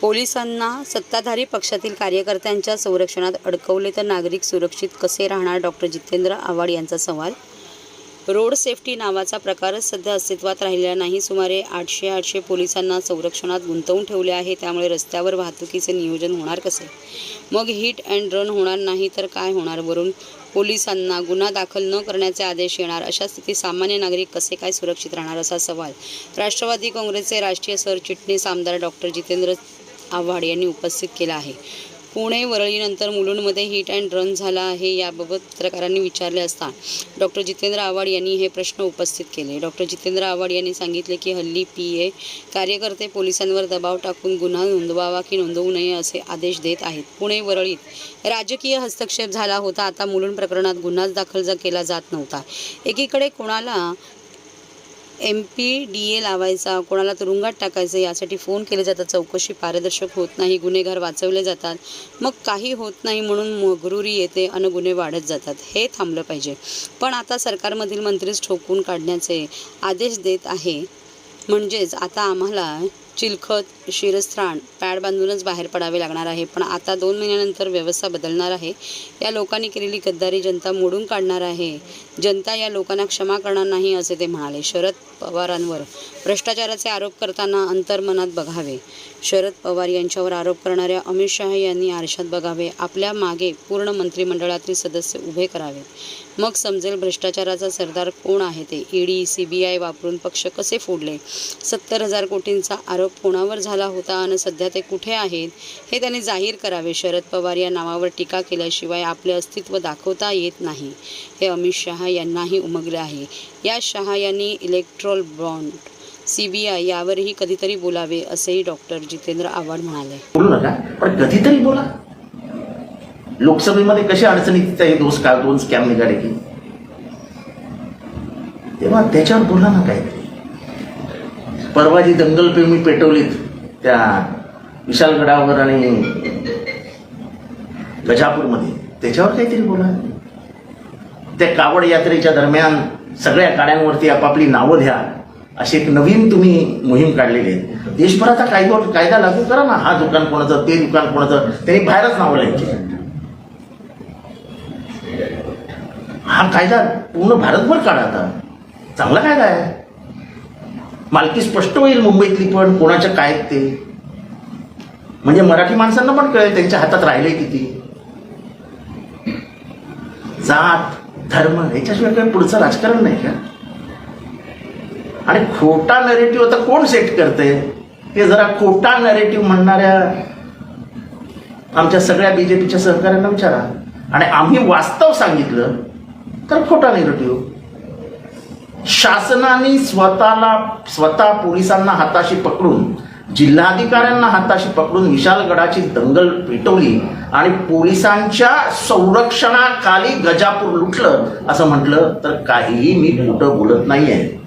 पोलिसांना सत्ताधारी पक्षातील कार्यकर्त्यांच्या संरक्षणात अडकवले तर नागरिक सुरक्षित कसे राहणार? डॉक्टर जितेंद्र आव्हाड यांचा सवाल. रोड सेफ्टी नावाचा प्रकारच सध्या अस्तित्वात राहिलेला नाही. सुमारे आठशे आठशे पोलिसांना संरक्षणात गुंतवून ठेवले आहे. त्यामुळे रस्त्यावर वाहतुकीचे नियोजन होणार कसे? मग हिट अँड रन होणार नाही तर काय होणार? वरून पोलिसांना गुन्हा दाखल न करण्याचे आदेश येणार. अशा स्थितीत सामान्य नागरिक कसे काय सुरक्षित राहणार? असा सवाल. राष्ट्रवादी काँग्रेसचे राष्ट्रीय सरचिटणीस आमदार डॉक्टर जितेंद्र आव्हाड यांनी उपस्थित केला आहे. पुणे वरळीनंतर मुलुंडमध्ये हिट अँड रन झाला आहे याबाबत पत्रकारांनी विचारले असता डॉक्टर जितेंद्र आव्हाड यांनी हे प्रश्न उपस्थित केले. डॉक्टर जितेंद्र आव्हाड यांनी सांगितले की हल्ली पी ए कार्यकर्ते पोलिसांवर दबाव टाकून गुन्हा नोंदवावा की नोंदवू नये असे आदेश देत आहेत. पुणे वरळीत राजकीय हस्तक्षेप झाला होता. आता मुलुंड प्रकरणात गुन्हाच दाखल जा केला जात नव्हता. एकीकडे कोणाला एम पी डी ए लावायचा कोणाला तुरुंगात टाकायचं यासाठी फोन केले जातात. चौकशी पारदर्शक होत नाही गुन्हेगार वाचवले जातात. मग काही होत नाही म्हणून मगरुरी येते आणि गुन्हे वाढत जातात. हे थांबलं पाहिजे. पण आता सरकारमधील मंत्रीच ठोकून काढण्याचे आदेश देत आहे. म्हणजेच आता आम्हाला चिलखत शिरस्त्राण पॅड बांधूनच बाहेर पडावे लागणार आहे. पण आता दोन महिन्यानंतर व्यवस्था बदलणार आहे. या लोकांनी केलेली गद्दारी जनता मोडून काढणार आहे. जनता या लोकांना क्षमा करणार नाही असे ते म्हणाले. शरद पवारांवर भ्रष्टाचाराचे आरोप करताना अंतर्मनात बघावे. शरद पवार यांच्यावर आरोप करणाऱ्या अमित शहा यांनी आरशात बघावे. आपल्या मागे पूर्ण मंत्रिमंडळातील सदस्य उभे करावेत मग समजेल भ्रष्टाचाराचा सरदार कोण आहे ते. ईडी सी बी आय वापरून पक्ष कसे फोडले? सत्तर हजार कोटींचा आरोप कोणावर झाला होता आणि सध्या ते कुठे आहेत हे त्यांनी जाहीर करावे. शरद पवार या नावावर टीका केल्याशिवाय आपले अस्तित्व दाखवता येत नाही हे अमित शहा यांनाही उमगले आहे. या शहा यांनी electoral bond C B I यावरही कधीतरी बोलावे असेही डॉक्टर जितेंद्र आव्हाड म्हणाले. बोलू नका पण कधीतरी बोला. लोकसभेमध्ये कसे अडचणीत हे दोन स्कॅम निघाले की? तेव्हा त्याच्यावर बोला ना काय परवा जी दंगलप्रेमी पेटवलीत त्या विशालगडावर आणि गजापूरमध्ये. त्याच्यावर काहीतरी बोला. त्या कावड यात्रेच्या दरम्यान सगळ्या गाड्यांवरती आपापली नावं द्या. अशी एक नवीन तुम्ही मोहीम काढलेली आहे. देशभरात कायदा कायदा लागू करा ना. हा दुकान कोणाचं ते दुकान कोणाचं. त्यांनी बाहेरच नावं लिहायची. हा कायदा पूर्ण भारतभर काढा आता. चांगला कायदा आहे. मालकी स्पष्ट होईल मुंबईतली पण कोणाच्या काय आहेत ते? म्हणजे मराठी माणसांना पण कळेल त्यांच्या हातात राहिले किती. जात धर्म याच्याशिवाय काही पुढचं राजकारण नाही का? आणि खोटा नरेटिव्ह आता कोण सेट करते ते जरा खोटा नरेटिव्ह म्हणणाऱ्या आमच्या सगळ्या बीजेपीच्या सहकाऱ्यांना विचारा. आणि आम्ही वास्तव सांगितलं तर खोटा नेरेटिव्ह शासनाने स्वतःला स्वतः पोलिसांना हाताशी पकडून जिल्हाधिकाऱ्यांना हाताशी पकडून विशालगडाची दंगल पेटवली आणि पोलिसांच्या संरक्षणाखाली गजापूर लुटलं असं म्हटलं तर काहीही मी खोटं बोलत नाहीये.